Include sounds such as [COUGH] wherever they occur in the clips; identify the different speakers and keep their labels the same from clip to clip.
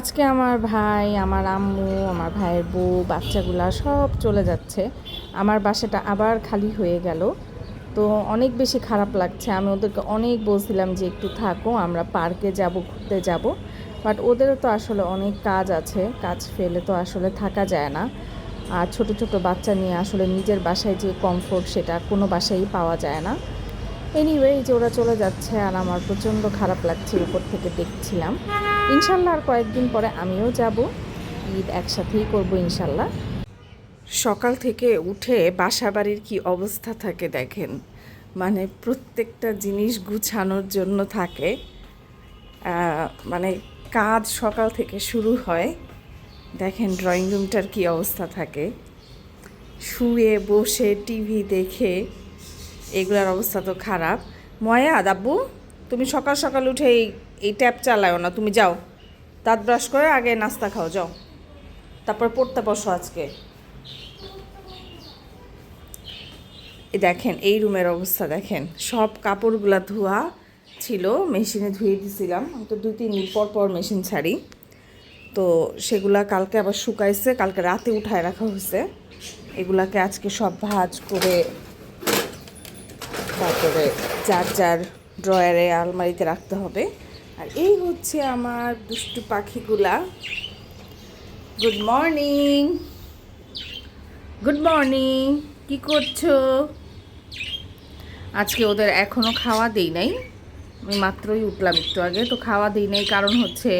Speaker 1: আজকে আমার ভাই, আমার আম্মু, আমার ভাইয়ের বউ, বাচ্চাগুলা সব চলে যাচ্ছে। আমার বাসাটা আবার খালি হয়ে গেল। তো অনেক বেশি খারাপ লাগছে। আমি ওদেরকে অনেক বলছিলাম যে একটু থাকো, আমরা পার্কে যাব, ঘুরতে যাব। বাট ওদেরও তো আসলে অনেক কাজ আছে। কাজ ফেলে তো আসলে থাকা যায় না। আর ছোট ছোট বাচ্চা নিয়ে আসলে নিজের বাসায় যে কমফোর্ট সেটা কোনো বাসায়ই পাওয়া যায় না। এনিওয়ে যে ওরা চলে যাচ্ছে আর আমার প্রচণ্ড খারাপ লাগছে, উপর থেকে দেখছিলাম। ইনশাল্লাহ আর কয়েকদিন পরে আমিও যাব। ঈদ একসাথেই করব ইনশাল্লাহ। সকাল থেকে উঠে বাসা বাড়ির কি অবস্থা থাকে দেখেন। মানে প্রত্যেকটা জিনিস গুছানোর জন্য থাকে। মানে কাজ সকাল থেকে শুরু হয়। দেখেন ড্রয়িং রুমটার কি অবস্থা থাকে। শুয়ে বসে টিভি দেখে, এগুলার অবস্থা তো খারাপ। ময়া দাব্বু তুমি সকাল সকাল উঠে এই এই ট্যাপ চালাও না, তুমি যাও। দাঁত ব্রাশ করে আগে নাস্তা খাও, যাও। তারপর পড়তে বসো আজকে। দেখেন, এই রুমের অবস্থা দেখেন। সব কাপড়গুলা ধোয়া ছিল, মেশিনে ধুয়ে দিছিলাম। তো দুই, তিন দিন পর পর মেশিন ছাড়ি। তো সেগুলা কালকে আবার শুকাইছে, কালকে রাতে উঠায় রাখা হয়েছে। এগুলাকে আজকে সব ভাজ করে, তারপরে যার যার ড্রয়ারে আলমারিতে রাখতে হবে। আর এই হচ্ছে আমার দুষ্টু পাখিগুলা। গুড মর্নিং গুড মর্নিং কি করছ? আজকে ওদের এখনও খাওয়া দেই নাই। আমি মাত্রই উঠলাম একটু আগে, তো খাওয়া দিই নাই, কারণ হচ্ছে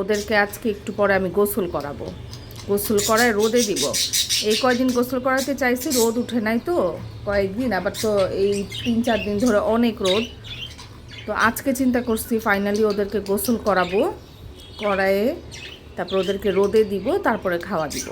Speaker 1: ওদেরকে আজকে একটু পরে আমি গোসল করাবো। গোসল করায় রোদে দিব। এই কয়দিন গোসল করাতে চাইছি, রোদ উঠে নাই তো, কয়েকদিন, আবার তো এই তিন চার দিন ধরে অনেক রোদ। তো আজকে চিন্তা করছি ফাইনালি ওদেরকে গোসল করাবো, করায়ে তারপর ওদেরকে রোদে দিব, তারপরে খাওয়া দিব।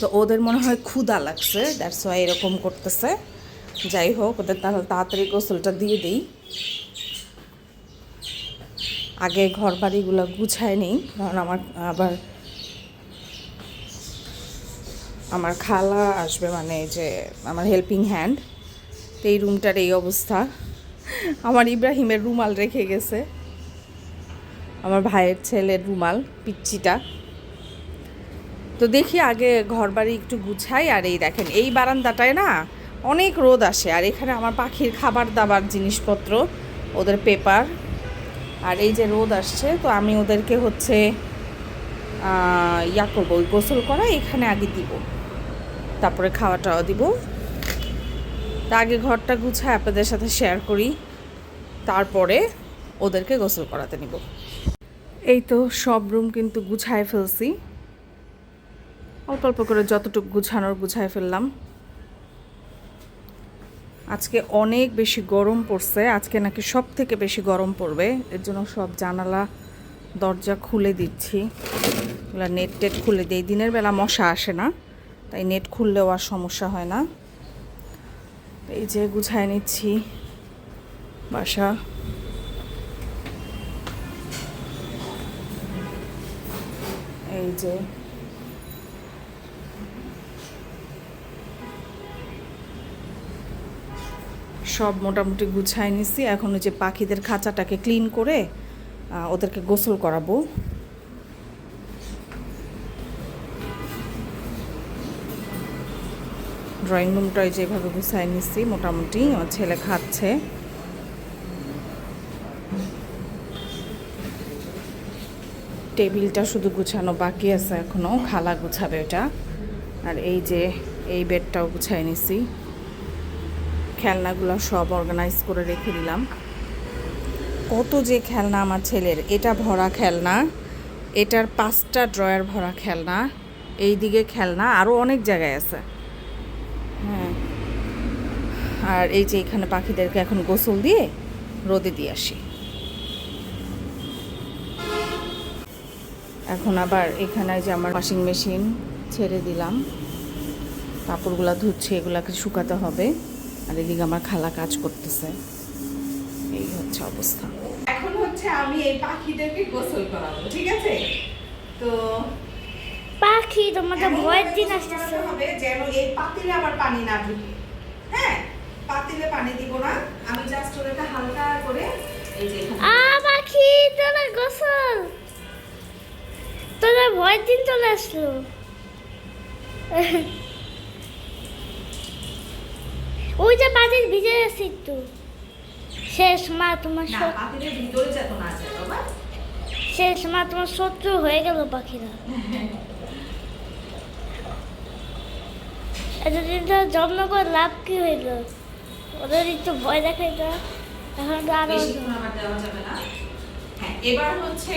Speaker 1: তো ওদের মনে হয় ক্ষুদা লাগছে দ্যাটস ওয়াই এরকম করতেছে। যাই হোক, ওদের তাহলে তাড়াতাড়ি গোসলটা দিয়ে দিই। আগে ঘর বাড়িগুলো গুছায় নিই, কারণ আমার আবার আমার খালা আসবে মানে যে আমার হেল্পিং হ্যান্ড এই রুমটার এই অবস্থা। আমার ইব্রাহিমের রুমাল রেখে গেছে। আমার ভাইয়ের ছেলের রুমাল, পিচ্চিটা। তো দেখি আগে ঘর বাড়ি একটু গুছাই আর এই দেখেন, এই বারান্দাটায় না অনেক রোদ আসে। আর এখানে আমার পাখির খাবার দাবার জিনিসপত্র, ওদের পেপার আর এই যে রোদ আসছে, তো আমি ওদেরকে হচ্ছে ইয়া করব, ওই গোসল করা এখানে আগে দিব। তারপরে খাওয়াটাও দিব। তা আগে ঘরটা গুছায় আপনাদের সাথে শেয়ার করি। তারপরে ওদেরকে গোসল করাতে নিব। এই তো সব রুম কিন্তু গুছায় ফেলছি। অল্প অল্প করে যতটুকু গুছানোর গুছায় ফেললাম। আজকে অনেক বেশি গরম পড়ছে, আজকে নাকি সব থেকে বেশি গরম পড়বে, এর জন্য সব জানালা, দরজা খুলে দিচ্ছি। এগুলো নেট টেট খুলে দিই, দিনের বেলা মশা আসে না, তাই নেট খুললেও আর সমস্যা হয় না। এই যে গুছায় নিচ্ছি বাসা। এই যে সব মোটামুটি গুছাই নিছি। এখন ওই যে পাখিদের খাঁচাটাকে ক্লিন করে ওদেরকে গোসল করাবো। ড্রয়িং রুমটা ওই যেভাবে গুছাই নিছি, মোটামুটি আমার ছেলে খাচ্ছে। টেবিলটা শুধু গুছানো বাকি আছে এখনও খালা গুছাবে ওটা। আর এই যে, এই বেডটাও গুছাই নিছি। খেলনাগুলো সব অর্গানাইজ করে রেখে দিলাম। কত যে খেলনা আমার ছেলের, এটা ভরা খেলনা, এটার পাঁচটা ড্রয়ার ভরা খেলনা এই দিকে খেলনা আরও অনেক জায়গায় আছে। হ্যাঁ। আর এই যে এখানে পাখিদেরকে এখন গোসল দিয়ে রোদে দিয়ে আসি। এখন আবার এখানে যে আমার ওয়াশিং মেশিন ছেড়ে দিলাম, কাপড়গুলো ধুচ্ছে, এগুলাকে শুকাতে হবে। আর এদিকে আমার খালা কাজ করতেছে। এই হচ্ছে অবস্থা। এখন হচ্ছে আমি এই পাখিদেরকে গোসল করাবো ঠিক আছে? তো
Speaker 2: পাখি তোমাদের ভয়ের দিন আসতেছে।
Speaker 1: হবে যেন এই পাতিলে আবার পানি না ঢুকে। হ্যাঁ? পাতিলে পানি দিব না। আমি জাস্ট ওটা হালকা করে এই যে
Speaker 2: আ পাখি তোরা গোসল। তোদের ভয়ের দিন চলে আসলো। [LAUGHS] ওই যে ভিজে গেছে একটু। শেষ মা তোমার
Speaker 1: ভিতরে যেত না বাবা।
Speaker 2: শেষ মা তোমার শত্রু হয়ে গেল পাখিরা। এতদিন তো যত্ন করে লাভ কি হইল? ওদের একটু ভয় দেখাই তো এখন তো
Speaker 1: আরও হ্যাঁ এবার হচ্ছে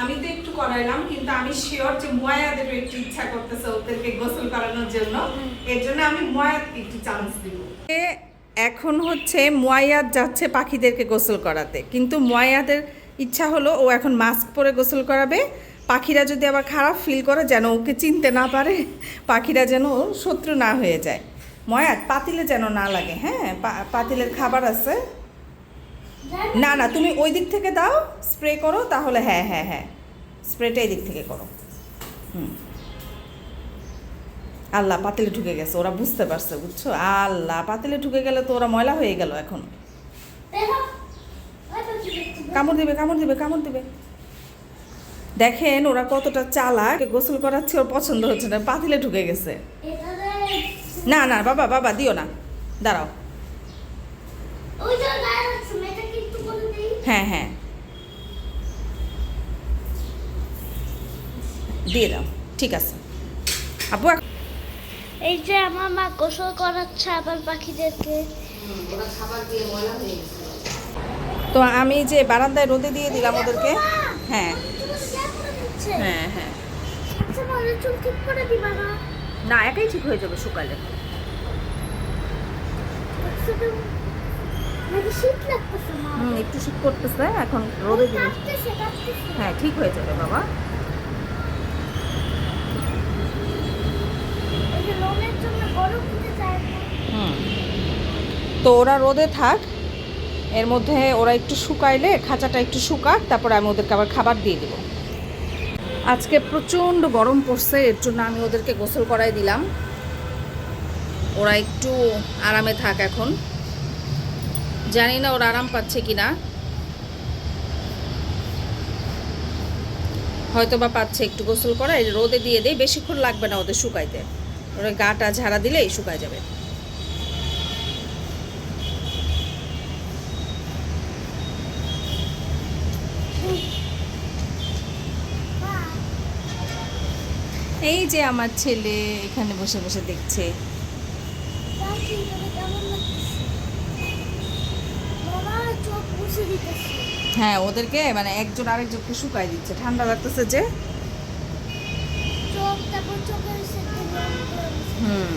Speaker 1: আমি তো একটু করাইলাম কিন্তু আমি শিওর যে ময়াদের একটু ইচ্ছা করতেছে ওদেরকে গোসল করানোর জন্য। এর জন্য আমি ময়াদকে একটু চান্স দিব। এখন হচ্ছে ময়াদ যাচ্ছে পাখিদেরকে গোসল করাতে কিন্তু ময়াদের ইচ্ছা হলো ও এখন মাস্ক পরে গোসল করাবে। পাখিরা যদি আবার খারাপ ফিল করে যেন ওকে চিনতে না পারে পাখিরা যেন ওর শত্রু না হয়ে যায়। ময়াদ পাতিলে যেন না লাগে হ্যাঁ পাতিলের খাবার আছে। না না তুমি ওই দিক থেকে দাও স্প্রে করো তাহলে হ্যাঁ হ্যাঁ হ্যাঁ। স্প্রেটা এই দিক থেকে করো। হুম। আল্লাহ পাতিলে ঢুকে গেছে ওরা বুঝতে পারছে বুঝছ? আল্লাহ পাতিলে ঢুকে গেলে তো ওরা ময়লা হয়ে গেল এখন? কামড় দিবে কামড় দিবে কামড় দিবে। দেখেন ওরা কতটা চালাক গোসল করাচ্ছে ওর পছন্দ হচ্ছে না পাতিলে ঢুকে গেছে। না না বাবা বাবা দিও না। দাঁড়াও
Speaker 2: ওই যে গায়ে রাখছো, এটা কি একটু বলে দিই?
Speaker 1: হ্যাঁ হ্যাঁ। দিয়ে দাও ঠিক আছে। আপু
Speaker 2: এই যে আমার মা গোসল করাচ্ছে আবার পাখিদেরকে।
Speaker 1: তো আমি যে বারান্দায় রোদে দিয়ে দিলাম ওদেরকে হ্যাঁ।
Speaker 2: হ্যাঁ
Speaker 1: হ্যাঁ। হ্যাঁ
Speaker 2: না
Speaker 1: একাই ঠিক হয়ে যাবে সকালে
Speaker 2: আচ্ছা তো নাকি শীত লাগতেছে মা
Speaker 1: হুম একটু শীত করতেছে এখন রোদে
Speaker 2: কাঁপতেছে
Speaker 1: হ্যাঁ ঠিক হয়ে যাবে বাবা। তো ওরা রোদে থাক এর মধ্যে ওরা একটু শুকাইলে খাঁচাটা একটু শুকাক তারপরে আমি ওদেরকে আবার খাবার দিয়ে দেবো। আজকে প্রচণ্ড গরম পড়ছে এর জন্য আমি ওদেরকে গোসল করাই দিলাম। ওরা একটু আরামে থাক এখন। জানি না ওরা আরাম পাচ্ছে কি না হয়তো বা পাচ্ছে একটু গোসল করা রোদে দিয়ে দেয় বেশিক্ষণ লাগবে না ওদের শুকাইতে। ওরা গাটা ঝাড়া দিলেই শুকায় যাবে। এই যে আমার ছেলে এখানে বসে বসে দেখছে
Speaker 2: পাখি তোকে কেমন লাগতেছে বাবা চোখ মুছে দিতেছে
Speaker 1: হ্যাঁ ওদেরকে মানে একজন আরেকজনকে শুকাই দিচ্ছে। ঠান্ডা লাগতেছে যে। হুম।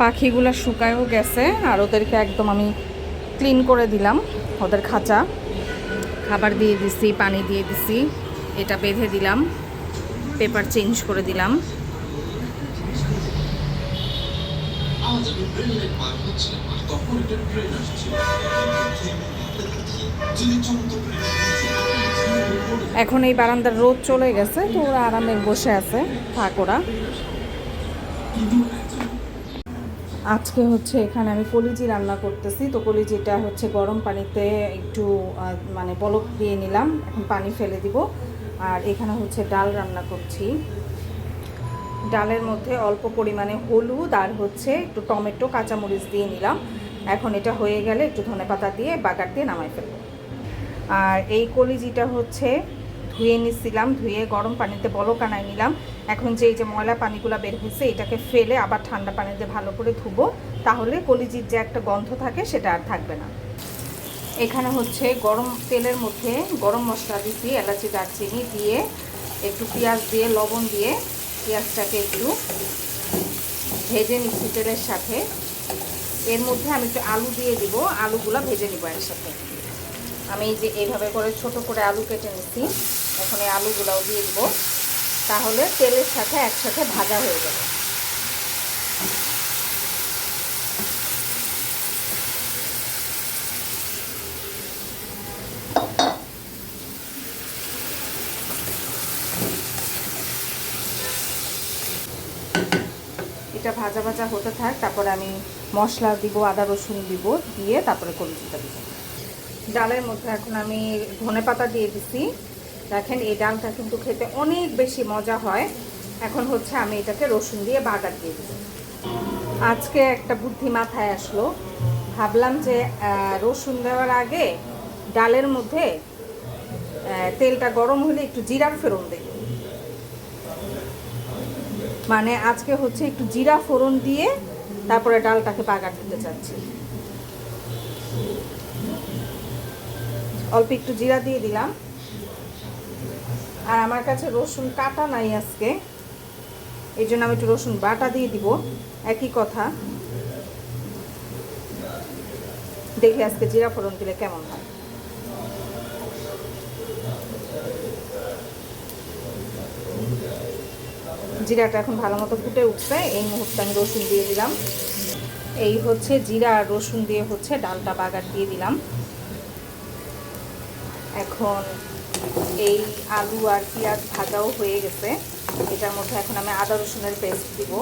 Speaker 1: পাখিগুলো শুকায়ও গেছে আর ওদেরকে একদম আমি ক্লিন করে দিলাম ওদের খাঁচা। খাবার দিয়ে দিছি, পানি দিয়ে দিছি, এটা বেঁধে দিলাম, পেপার চেঞ্জ করে দিলাম। এখন এই বারান্দার রোদ চলে গেছে, তো ওরা আরামে বসে আছে, থাক ওরা। আজকে হচ্ছে এখানে আমি কলিজি রান্না করতেছি। তো কলিজিটা হচ্ছে গরম পানিতে একটু মানে বলক দিয়ে নিলাম। এখন পানি ফেলে দিব। আর এখানে হচ্ছে ডাল রান্না করছি। ডালের মধ্যে অল্প পরিমাণে হলুদ আর হচ্ছে একটু টমেটো, কাঁচামরিচ দিয়ে নিলাম। এখন এটা হয়ে গেলে একটু ধনেপাতা দিয়ে বাগার দিয়ে নামাই ফেলব। আর এই কলিজিটা হচ্ছে ধুয়ে নিছিলাম, ধুয়ে গরম পানিতে বলকানায় নিলাম। এখন যে এই যে ময়লা পানিগুলো বের হয়েছে, এটাকে ফেলে আবার ঠান্ডা পানিতে ভালো করে ধুবো। তাহলে কলিজির যে একটা গন্ধ থাকে, সেটা আর থাকবে না। এখানে হচ্ছে গরম তেলের মধ্যে গরম মশলা দিচ্ছি এলাচি, দারচিনি দিয়ে একটু পেঁয়াজ দিয়ে, লবণ দিয়ে পেঁয়াজটাকে একটু ভেজে নিচ্ছি তেলের সাথে। এর মধ্যে আমি একটু আলু দিয়ে দিব, আলুগুলো ভেজে নিব একসাথে। আমি যে এইভাবে করে ছোট করে আলু কেটে নিচ্ছি এখন এই আলুগুলাও দিয়ে দিব। তাহলে তেলের সাথে একসাথে ভাজা হয়ে যাবে। এটা ভাজা ভাজা হতে থাক, তারপরে আমি মশলা দিব, আদা রসুন দিব, দিয়ে তারপরে কলজিটা দিব। ডালের মধ্যে এখন আমি ধনে পাতা দিয়ে দিছি। দেখেন এই ডালটা কিন্তু খেতে অনেক বেশি মজা হয়। এখন হচ্ছে আমি এটাকে রসুন দিয়ে বাগার দিয়ে দিব। আজকে একটা বুদ্ধি মাথায় আসলো। ভাবলাম যে রসুন দেওয়ার আগে ডালের মধ্যে তেলটা গরম হলে একটু জিরার ফেরন দেব মানে আজকে হচ্ছে একটু জিরা ফোড়ন দিয়ে তারপরে ডালটাকে বাগার দিতে চাচ্ছি। অল্প একটু জিরা দিয়ে দিলাম। আর আমার কাছে রসুন কাটা নাই আজকে। এই জন্য আমি একটু রসুন বাটা দিয়ে দিব। একই কথা। দেখি আজকে জিরা ফোড়ন দিলে কেমন হয়। জিরাটা এখন ভালো মতো ফুটে উঠছে। এই মুহূর্তে আমি রসুন দিয়ে দিলাম। এই হচ্ছে জিরা আর রসুন দিয়ে হচ্ছে ডালটা বাগার দিয়ে দিলাম। এখন এই আলু আর পেঁয়াজ ভাজাও হয়ে গেছে। এটার মধ্যে এখন আমি আদা রসুনের পেস্ট দিব।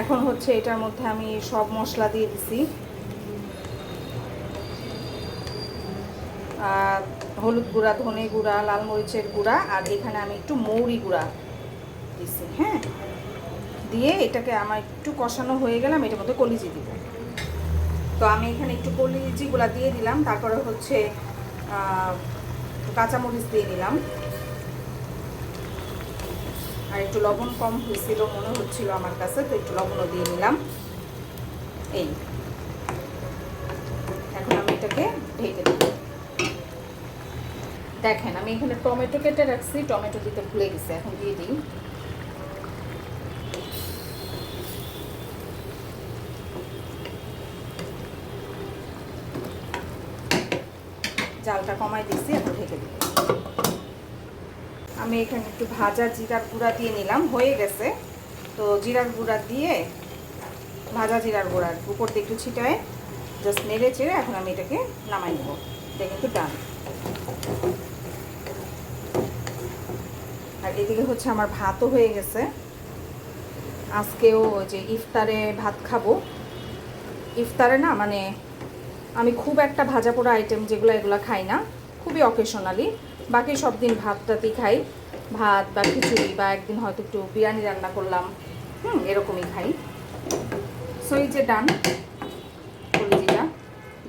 Speaker 1: এখন হচ্ছে এটার মধ্যে আমি সব মশলা দিয়ে দিছি। হলুদ গুঁড়া, ধনে গুঁড়া, লাল মরিচের গুঁড়া, আর এখানে আমি একটু মৌরি গুঁড়া দিছি হ্যাঁ? দিয়ে এটাকে আমার একটু কষানো হয়ে গেলাম এটার মধ্যে কলিজি দিব। তো আমি এখানে একটু কলিজিগুলা দিয়ে দিলাম, তারপরে হচ্ছে কাঁচামরিচ দিয়ে দিলাম। আর একটু লবণ কম হয়েছিল, মনে হচ্ছিল আমার কাছে, তো একটু লবণও দিয়ে নিলাম এই। এখন আমি এটাকে ঢেকে দেব দেখেন, আমি এখানে টমেটো কেটে রাখছি, টমেটো দিতে ভুলে গেছি, এখন দিয়ে দিই। জালটা কমাই দিচ্ছি এখন ঢেকে দিই আমি এখানে একটু ভাজা জিরার গুঁড়া দিয়ে নিলাম, হয়ে গেছে। তো জিরার গুঁড়া দিয়ে, ভাজা জিরার গুঁড়ার উপর দিয়ে একটু ছিটায়, জাস্ট নেড়ে চেড়ে এখন আমি এটাকে নামাই নেব। এটা কিন্তু ডান এদিকে হচ্ছে আমার ভাতও হয়ে গেছে। আজকেও যে ইফতারে ভাত খাব। ইফতারে না মানে আমি খুব একটা ভাজা পোড়া আইটেম যেগুলো এগুলো খাই না, খুবই অকেশনালি বাকি সব দিন ভাত টাতই খাই। ভাত বা খিচুড়ি বা একদিন হয়তো একটু বিরিয়ানি রান্না করলাম, হুম, এরকমই খাই। সো এই যে ডান কলিজিটা,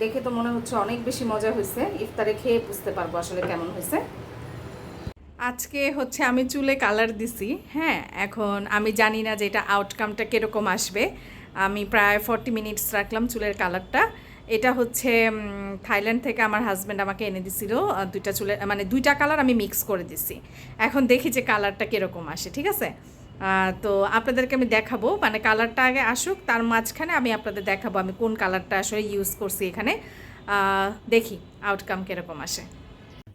Speaker 1: দেখে তো মনে হচ্ছে অনেক বেশি মজা হয়েছে। ইফতারে খেয়ে বুঝতে পারব আসলে কেমন হয়েছে। আজকে হচ্ছে আমি চুলে কালার দিছি হ্যাঁ? এখন আমি জানি না যে এটা আউটকামটা কীরকম আসবে। আমি প্রায় ফর্টি মিনিটস রাখলাম চুলের কালারটা। এটা হচ্ছে থাইল্যান্ড থেকে আমার হাজব্যান্ড আমাকে এনে দিছিল দুইটা চুলের মানে দুইটা কালার আমি মিক্স করে দিছি। এখন দেখি যে কালারটা কীরকম আসে, ঠিক আছে? তো আপনাদেরকে আমি দেখাবো মানে কালারটা আগে আসুক, তার মাঝখানে আমি আপনাদের দেখাবো আমি কোন কালারটা আসলে ইউজ করছি এখানে। দেখি আউটকাম কীরকম আসে।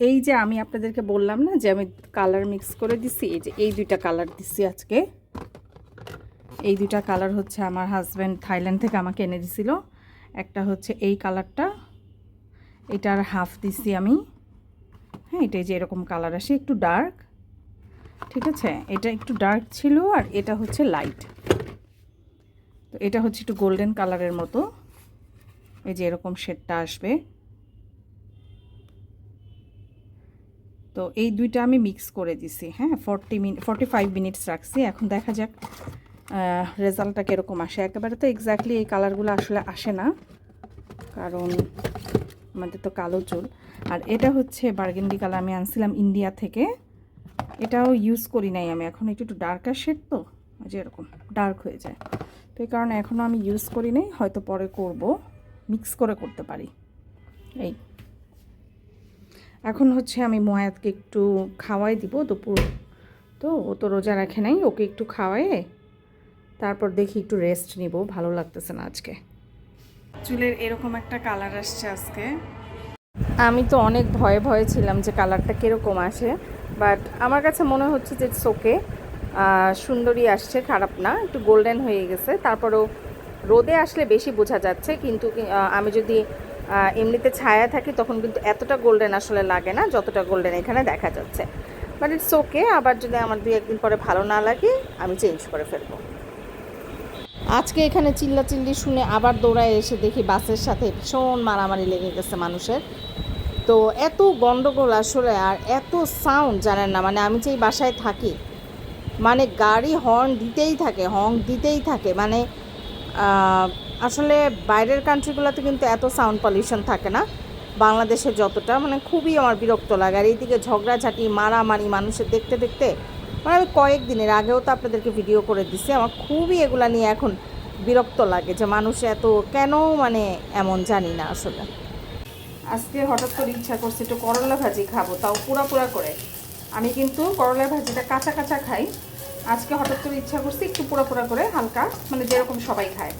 Speaker 1: এই যে আমি আপনাদেরকে বললাম না যে আমি কালার মিক্স করে দিছি, এই যে এই দুইটা কালার দিছি আজকে। এই দুইটা কালার হচ্ছে আমার হাজব্যান্ড থাইল্যান্ড থেকে আমাকে এনে দিছিল। একটা হচ্ছে এই কালারটা এটার হাফ দিছি আমি। হ্যাঁ এটা যে এরকম কালার আসে, একটু ডার্ক ঠিক আছে? এটা একটু ডার্ক ছিল আর এটা হচ্ছে লাইট তো এটা হচ্ছে একটু গোল্ডেন কালারের মতো। এই যে এরকম শেডটা আসবে। তো এই দুইটা আমি মিক্স করে দিছি হ্যাঁ? Forty minute forty five minutes রাখছি। এখন দেখা যাক রেজাল্টটা কীরকম আসে। একেবারে তো এক্স্যাক্টলি এই কালারগুলো আসলে আসে না, কারণ আমাদের তো কালো চুল। আর এটা হচ্ছে বার্গেন্ডি কালার আমি আনছিলাম ইন্ডিয়া থেকে। এটাও ইউজ করি নাই আমি। এখন একটু একটু ডার্কার শেড তো যে এরকম ডার্ক হয়ে যায়। তো এই কারণে এখনও আমি ইউজ করি নাই, হয়তো পরে করব। মিক্স করে করতে পারি। এই। এখন হচ্ছে আমি ময়াতকে একটু খাওয়াই দিব দুপুর। তো ও তো রোজা রাখে নাই, ওকে একটু খাওয়ায়ে তারপর দেখি একটু রেস্ট নিব, ভালো লাগতেছে না আজকে। চুলের এরকম একটা কালার আসছে আজকে। আমি তো অনেক ভয়ে ভয়ে ছিলাম যে কালারটা কীরকম আসে বাট আমার কাছে মনে হচ্ছে যে সোকে সুন্দরী আসছে, খারাপ না, একটু গোল্ডেন হয়ে গেছে। তারপরেও রোদে আসলে বেশি বোঝা যাচ্ছে, কিন্তু আমি যদি এমনিতে ছায়া থাকি, তখন কিন্তু এতটা গোল্ডেন আসলে লাগে না, যতটা গোল্ডেন এখানে দেখা যাচ্ছে। বাট ইটস ওকে আবার যদি আমার দুই একদিন পরে ভালো না লাগে, আমি চেঞ্জ করে ফেলব। আজকে এখানে চিল্লা চিল্লি শুনে আবার দৌড়ায় এসে দেখি বাসের সাথে ভীষণ মারামারি লেগে গেছে মানুষের। তো এত গন্ডগোল আসলে আর এত সাউন্ড জানেন না মানে আমি যে এই বাসায় থাকি মানে গাড়ি হর্ন দিতেই থাকে হর্ন দিতেই থাকে মানে আসলে বাইরের কান্ট্রিগুলোতে কিন্তু এত সাউন্ড পলিউশন থাকে না। বাংলাদেশে যতটা মানে খুবই আমার বিরক্ত লাগে। আর এইদিকে ঝগড়াঝাটি, মারামারি মানুষের দেখতে দেখতে মানে আমি কয়েকদিনের আগেও তো আপনাদেরকে ভিডিও করে দিছি। আমার খুবই এগুলা নিয়ে এখন বিরক্ত লাগে যে মানুষ এত কেন মানে এমন জানি না আসলে। আজকে হঠাৎ করে ইচ্ছা করছে একটু করলা ভাজি খাব, তাও পুরা পুরা করে। আমি কিন্তু করলা ভাজিটা কাঁচা কাঁচা খাই। আজকে হঠাৎ করে ইচ্ছা করছে একটু পুরা পুরা করে, হালকা মানে যেরকম সবাই খায়।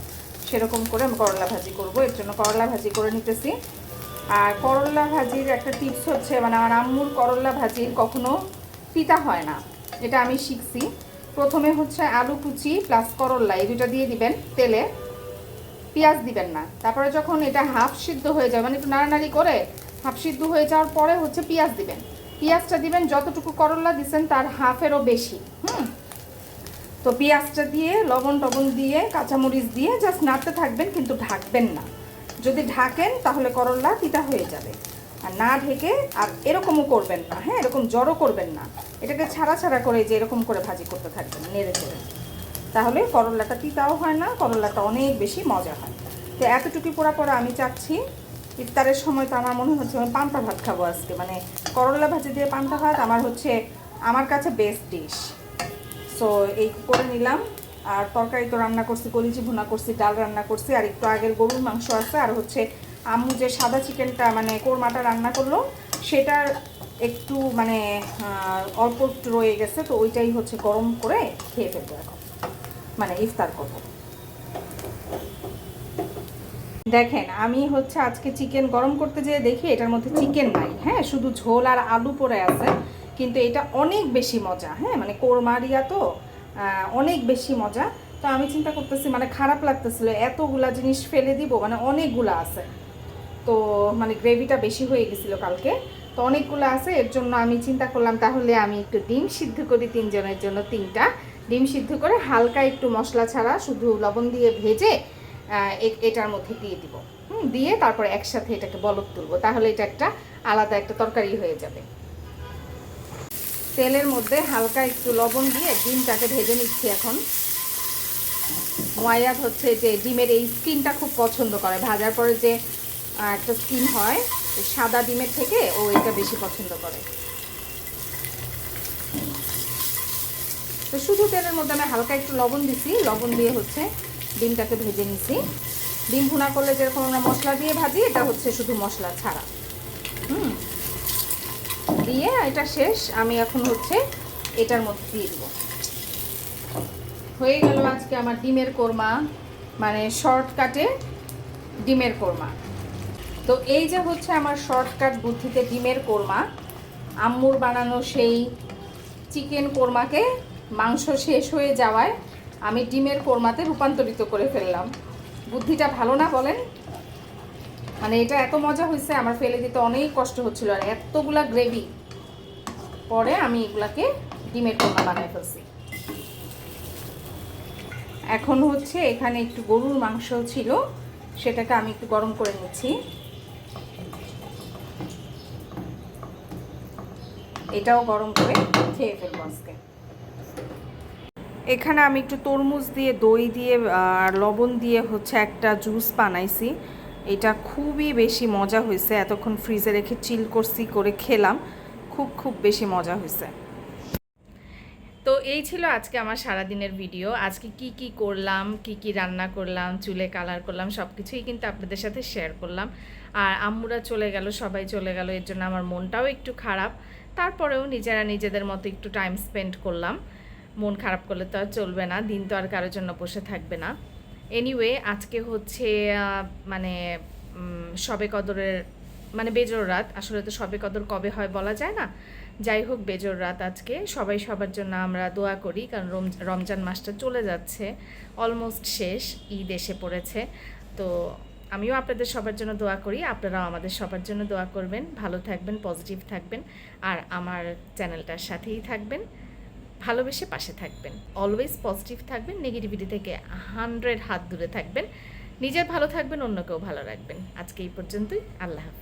Speaker 1: সেরকম করে আমি করলা ভাজি করব, এর জন্য করলা ভাজি করে নিতেছি। আর করলা ভাজির একটা টিপস হচ্ছে মানে আমার আম্মুর করলা ভাজির কখনো তিতা হয় না এটা আমি শিখছি। প্রথমে হচ্ছে আলু কুচি প্লাস করল্লা এই দুটো দিয়ে দিবেন তেলে। পেঁয়াজ দিবেন না, তারপরে যখন এটা হাফ সিদ্ধ হয়ে যাবে মানে একটু নাড়ানাড়ি করে হাফ সিদ্ধ হয়ে যাওয়ার পরে হচ্ছে পেঁয়াজ দিবেন। পেঁয়াজটা দিবেন, যতটুকু করল্লা দিছেন তার হাফেরও বেশি, হুম? তো পেঁয়াজটা দিয়ে, লবণ টবণ দিয়ে, কাঁচামরিচ দিয়ে জাস্ট নাড়তে থাকবেন, কিন্তু ঢাকবেন না। যদি ঢাকেন, তাহলে করল্লা তিতা হয়ে যাবে। আর না ঢেকে আর এরকমও করবেন না হ্যাঁ? এরকম জড়ো করবেন না। এটাকে ছাড়া ছাড়া করে যে এরকম করে ভাজি করতে থাকবেন, নেড়ে চেড়ে। তাহলে করল্লাটা তিতাও হয় না করল্লাটা অনেক বেশি মজা হয়। তো এতটুকু পোড়া পরে আমি চাচ্ছি। ইফতারের সময় তো আমার মনে হচ্ছে আমি পান্তা ভাত খাব আজকে। মানে করল্লা ভাজি দিয়ে পান্তা ভাত আমার হচ্ছে, আমার কাছে বেস্ট ডিশ সো এই করে নিলাম। আর তরকারি তো রান্না করছি, কলিজি ভুনা করছি, ডাল রান্না করছি, আর একটু আগের গরুর মাংস আছে, আর হচ্ছে আম্মু যে সাদা চিকেনটা মানে কোরমাটা রান্না করল, সেটার একটু মানে অল্প একটু রয়ে গেছে, তো ওইটাই হচ্ছে গরম করে খেয়ে ফেলব এখন। মানে ইফতার করব। দেখেন, আমি হচ্ছে আজকে চিকেন গরম করতে যেয়ে দেখি, এটার মধ্যে চিকেন নাই হ্যাঁ? শুধু ঝোল আর আলু পড়ে আছে। কিন্তু এটা অনেক বেশি মজা হ্যাঁ? মানে কোরমারিয়া তো অনেক বেশি মজা। তো আমি চিন্তা করতেছি মানে খারাপ লাগতেছিল, এতগুলা জিনিস ফেলে দিব মানে অনেকগুলা আছে। তো মানে গ্রেভিটা বেশি হয়ে গেছিল কালকে। তো অনেকগুলো আছে, এর জন্য আমি চিন্তা করলাম, তাহলে আমি একটু ডিম সিদ্ধ করি তিনজনের জন্য তিনটা। ডিম সিদ্ধ করে হালকা একটু মশলা ছাড়া, শুধু লবণ দিয়ে ভেজে এটার মধ্যে দিয়ে দিব। হুম, দিয়ে তারপরে একসাথে এটাকে বলক তুলবো, তাহলে এটা একটা আলাদা একটা তরকারি হয়ে যাবে। তেলের মধ্যে হালকা একটু লবণ দিয়ে ডিমটাকে ভেজে নিচ্ছি এখন। ময়াত হচ্ছে যে ডিমের এই স্কিনটা খুব পছন্দ করে। ভাজার পরে যে একটা স্কিন হয়, সাদা ডিমের থেকে ও এটা বেশি পছন্দ করে। তো শুধু তেলের মধ্যে আমি হালকা একটু লবণ দিছি। লবণ দিয়ে হচ্ছে ডিমটাকে ভেজে নিছি। ডিম ভুনা করলে যেরকম আমরা মশলা দিয়ে ভাজি, এটা হচ্ছে শুধু মশলা ছাড়া। হুম? দিয়ে এটা শেষ। আমি এখন হচ্ছে এটার মধ্যে দিয়ে দিব। হয়ে গেল আজকে আমার ডিমের কোরমা মানে শর্টকাটে ডিমের কোরমা। তো এই যে হচ্ছে আমার শর্টকাট বুদ্ধিতে ডিমের কোরমা, আম্মুর বানানো সেই চিকেন কোরমাকে মাংস শেষ হয়ে যাওয়ায় আমি ডিমের কোরমাতে রূপান্তরিত করে ফেললাম। বুদ্ধিটা ভালো না বলেন? মানে এটা এত মজা হয়েছে আমার ফেলে দিতে অনেক কষ্ট হচ্ছিল আর এতগুলা গ্রেভি পরে আমি এগুলাকে ডিমের কোরমা বানাই ফেলছি। এখন হচ্ছে এখানে একটু গরুর মাংস ছিল, সেটাকে আমি একটু গরম করে নিচ্ছি। এটাও গরম করে খেয়ে ফেলব আজকে। এখানে আমি একটু তরমুজ দিয়ে, দই দিয়ে আর লবণ দিয়ে হচ্ছে একটা জুস বানাইছি। এটা খুবই বেশি মজা হয়েছে। এতক্ষণ ফ্রিজে রেখে চিল করছি, করে খেলাম। খুব খুব বেশি মজা হয়েছে। তো এই ছিল আজকে আমার সারাদিনের ভিডিও আজকে কি কি করলাম, কি কি রান্না করলাম, চুলে কালার করলাম সব কিছুই কিন্তু আপনাদের সাথে শেয়ার করলাম। আর আম্মুরা চলে গেল, সবাই চলে গেল, এর জন্য আমার মনটাও একটু খারাপ। তারপরেও নিজেরা নিজেদের মতো একটু টাইম স্পেন্ড করলাম। মন খারাপ করলে তো আর চলবে না, দিন তো আর কারোর জন্য বসে থাকবে না। এনিওয়ে আজকে হচ্ছে মানে শবে কদরের মানে বেজোর রাত। আসলে তো সবে কদর কবে হয় বলা যায় না। যাই হোক, বেজোর রাত আজকে। সবাই সবার জন্য আমরা দোয়া করি, কারণ রম- রমজান মাসটা চলে যাচ্ছে। অলমোস্ট শেষ, ঈদ এসে পড়েছে। তো আমিও আপনাদের সবার জন্য দোয়া করি। আপনারাও আমাদের সবার জন্য দোয়া করবেন। ভালো থাকবেন পজিটিভ থাকবেন। আর আমার চ্যানেলটার সাথেই থাকবেন। ভালোবেসে পাশে থাকবেন। অলওয়েজ পজিটিভ থাকবেন নেগেটিভিটি থেকে হান্ড্রেড হাত দূরে থাকবেন। নিজের ভালো থাকবেন, অন্যকেও ভালো রাখবেন। আজকে এই পর্যন্তই। আল্লাহ হাফেজ।